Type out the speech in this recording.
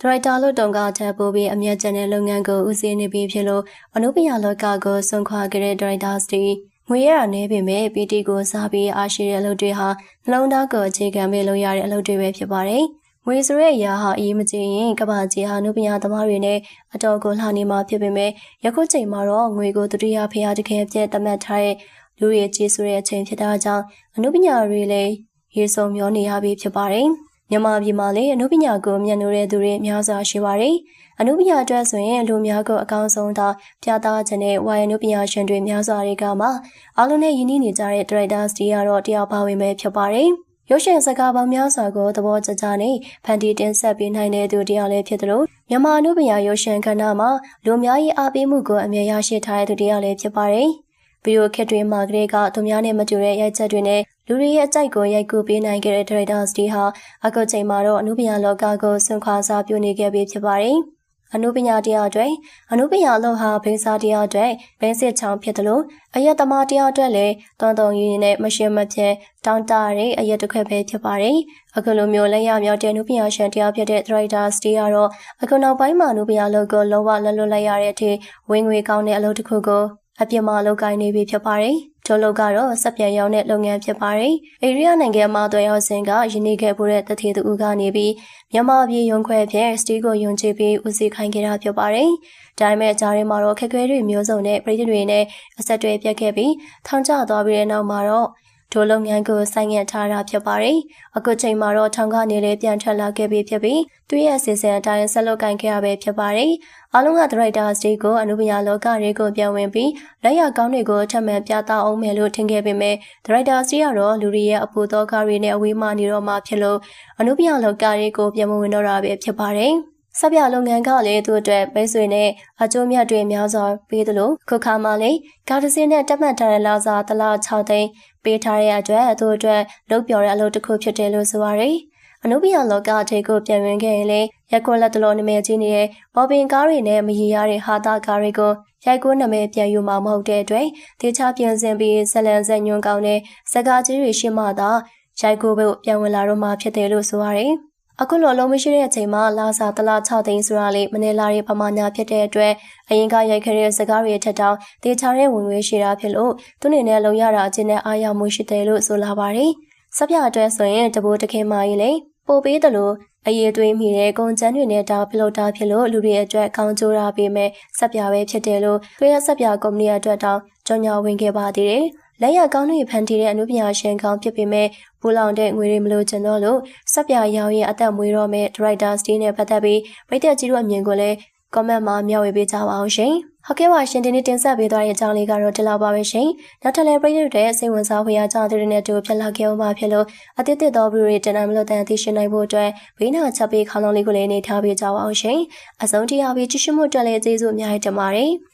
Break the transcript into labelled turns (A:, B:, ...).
A: ဒရိုက်တာလို့တုံကချက်ပို့ပြီးအမျက်ကျန်တဲ့လုပ်ငန်းကိုဦးစီးနေပြီးဖြစ်လို့အနုပညာလောကကိုဆွန့်ခွာခဲ့တဲ့ဒရိုက်တာစတီငွေရတာနေပေမဲ့ PT ကိုစားပြီးအားရှိတဲ့အလုပ်တွေဟာနှလုံးသားကိုအခြေခံပြီးလုပ်ရတဲ့အလုပ်တွေပဲဖြစ်ပါတယ်။ငွေဆိုတဲ့အရာဟာအရေးမကြီးရင်ကဘာကြီးဟာနုပညာသမားတွေနဲ့အတော်ကိုလှနေမှာဖြစ်ပေမဲ့ယခုချိန်မှာတော့ငွေကိုတတိယဖျားတကယ်ပြည့်သတ်မှတ်ထားတဲ့လူတွေကြီးဆိုတဲ့အချိန်ဖြစ်တာကြောင့်အနုပညာတွေလည်းရေစုံမျောနေရပြီဖြစ်ပါတယ်။ မြန်မာပြည်မှာလည်းအနုပညာကိုမျက်နှာတဲ့သူတွေအများစွာရှိပါတယ်။အနုပညာအတွက်ဆိုရင်လူများကိုအကောင်းဆုံးသာပြသခြင်းနဲ့ဝါယနုပညာရှင်တွေများစွာတွေကမှအားလုံးနဲ့ယဉ်ကျေးနေကြတဲ့ directors တွေကတော့တယောက်ပါဝင်ပဲဖြစ်ပါတယ်။ရုပ်ရှင်စကားပေါင်းများစွာကိုသဘောကျကျနဲ့ဖန်တီးတင်ဆက်ပေးနိုင်တဲ့သူတယောက်လည်းဖြစ်သလိုမြန်မာအနုပညာရုပ်ရှင်ကဏ္ဍမှာလူများ၏အားပေးမှုကိုအမြဲရရှိထားတဲ့သူတယောက်လည်းဖြစ်ပါတယ်။ဗီဒီယိုခက်တွေမှာကလေးကသူများနဲ့မတူတဲ့ရိုက်ချက်တွေနဲ့ လူတွေရဲ့အကြိုက်ကိုရိုက်ကူးပေးနိုင်ခဲ့တဲ့ directors တွေဟာအခုချိန်မှာတော့အနုပညာလောကကိုဆွန့်ခွာစားပြုနေခဲ့ပြီဖြစ်ပါတယ်။အနုပညာတရားအတွက်အနုပညာအလုပ်ဟာဘိန်းစားတရားအတွက်ဘိန်းစစ်ချောင်းဖြစ်တယ်လို့အရက်သမားတရားအတွက်လည်းတွန်းတုံရင်းနဲ့မရှင်းမဖြစ်တောင်းတရတဲ့အရက်တစ်ခွက်ပဲဖြစ်ပါတယ်။အခုလိုမျိုးလက်ရမြောက်တဲ့နုပညာရှင်တရားဖြစ်တဲ့ Director စတီကတော့အခုနောက်ပိုင်းမှာနုပညာအလုပ်ကိုလုံးဝလက်လွတ်လိုက်ရတဲ့အထိဝင်ငွေကောင်းတဲ့အလုပ်တစ်ခုကိုအပြစ်မလုပ်ကိုင်းနေပြီဖြစ်ပါတယ်။ ထိုလုပ်ကတော့စက်ပြန်ရောင်းတဲ့လုပ်ငန်းဖြစ်ပါတယ်။အေရီးယားနိုင်ငံမှာတွဲရောက်စဉ်ကယင်းနေခဲ့ဖို့တဲ့တတိသူဦးကနေပြီးမြန်မာပြည်ရုံခွဲဖြင့်စတီကိုယုံကြည်ပြီးဦးစီးခိုင်းခဲ့တာဖြစ်ပါတယ်။ဒါပေမဲ့ကြားထဲမှာတော့ခက်ခဲတွေမျိုးစုံနဲ့ပြည်သူတွေနဲ့အဆက်တွေပြတ်ခဲ့ပြီးထောင်ကျသွားပြီးတဲ့နောက်မှာတော့ ထိုလုပ်ငန်းကိုဆိုင်းငံ့ထားတာဖြစ်ပါတယ်။အခုချိန်မှာတော့ထောင်ကနေလည်းပြန်ထွက်လာခဲ့ပြီးဖြစ်ပြီးသူရဲ့အစီအစဉ်အတိုင်းဆက်လုပ်ကိုင်ခဲ့ရပဲဖြစ်ပါတယ်။အားလုံးကဒရိုက်တာစတေကိုအနုပညာလောကတွေကိုပြန်ဝင်ပြီးလက်ရကောင်းတွေကိုထပ်မံပြသအောင်မယ်လို့ထင်ခဲ့ပေမဲ့ဒရိုက်တာစတေကတော့လူတွေရဲ့အပူသောကားတွေနဲ့အဝေးမှနေတော့မှဖြစ်လို့အနုပညာလောကတွေကိုပြန်မဝင်တော့တာပဲဖြစ်ပါတယ်။ စပြလုပ်ငန်းကလည်းသူ့အတွက်ပဲဆွေနဲ့အကျိုးမြတ်တွေများစွာပေးသလိုခုခါမှလည်းကားတစ်စင်းနဲ့တက်မှတ်ထားတဲ့လာစားတလား6သိန်းပေးထားတဲ့အတွက်သူ့အတွက်လုပ်ပြော်တဲ့အလုပ်တစ်ခုဖြစ်တယ်လို့ဆိုပါရယ်အနုပညာလောကအထေကိုပြန်ဝင်ခဲ့ရင်လေရက်ကွက်လက်တလောနမဲကြီးနေတဲ့ဘော်ပင်ကားတွေနဲ့မရရတဲ့ဟာတာကားတွေကိုရိုက်ကွန်းနမဲပြန်ယူမှာမဟုတ်တဲ့အတွက်တေချာပြန်စင်ပြီးဇလန်ဇက်ညွန်ကောင်းတဲ့စကားကြီးတွေရှင်းမှသာရိုက်ကိုပဲပြန်ဝင်လာတော့မှဖြစ်တယ်လို့ဆိုရယ် အခုလိုလုံးမရှိတဲ့အချိန်မှာလာစာတလား6သိန်းဆိုတာလေးမနေလာရဲ့ပမာညာဖြစ်တဲ့အတွက်အရင်ကရိုက်ခဲ့တဲ့စကားတွေထက်တောင်တေချာတဲ့ဝင်ငွေရှိတာဖြစ်လို့သူ့အနေနဲ့လုံရတာအချင်းနဲ့အားရမှုရှိတယ်လို့ဆိုလာပါတယ်။စပြအတွက်ဆိုရင်တဘိုးတခင်မကြီးလေပို့ပေးတယ်လို့အရေးတွေးမိတဲ့ကုန်ကျန်းတွေနဲ့တာဖလို့တာဖြစ်လို့လူတွေအတွက်ကောင်းကျိုးတာပေးမဲ့စက်ပြပဲဖြစ်တယ်လို့တွဲရစက်ပြကုမ္ပဏီအတွက်တောင်ကြော်ညာဝင်ခဲ့ပါသေးတယ်။ လက်ရကောင်းတွေဖန်တီးတဲ့အမှုပညာရှင်ကောင်းဖြစ်ပေမဲ့ပူလောင်တဲ့ငွေတွေမလို့ကျင်တော့လို့စက်ပြရောင်ရဲ့အသက်မွေးတော့မဲ့ director စတီးနဲ့ပတ်သက်ပြီးပိတ်သက်ကြီးတို့အမြင်ကိုလည်း comment မှာမျှဝေပေးကြပါအောင်ရှင်။ဟုတ်ကဲ့ပါရှင်ဒီနေ့တင်ဆက်ပေးသွားတဲ့အကြောင်းလေးကတော့ဒီလောက်ပါပဲရှင်။နောက်ထပ်လည်းပြည်သူတွေစိတ်ဝင်စားဖွယ်ရာအကြောင်းတွေနဲ့တူဖြစ်လာခဲ့အောင်ပါဖြစ်လို့အသစ်သစ်သောဗီဒီယိုတွေတင်နိုင်မလို့တန်သိရှိနိုင်ဖို့အတွက်ဘေးနာချက်ပေးခေါင်းလုံးလေးကိုလည်းနေထားပေးကြပါအောင်ရှင်။အဆုံးထိအားပေးကြည့်ရှုမှုအတွက်လည်းကျေးဇူးအများကြီးတင်ပါတယ်။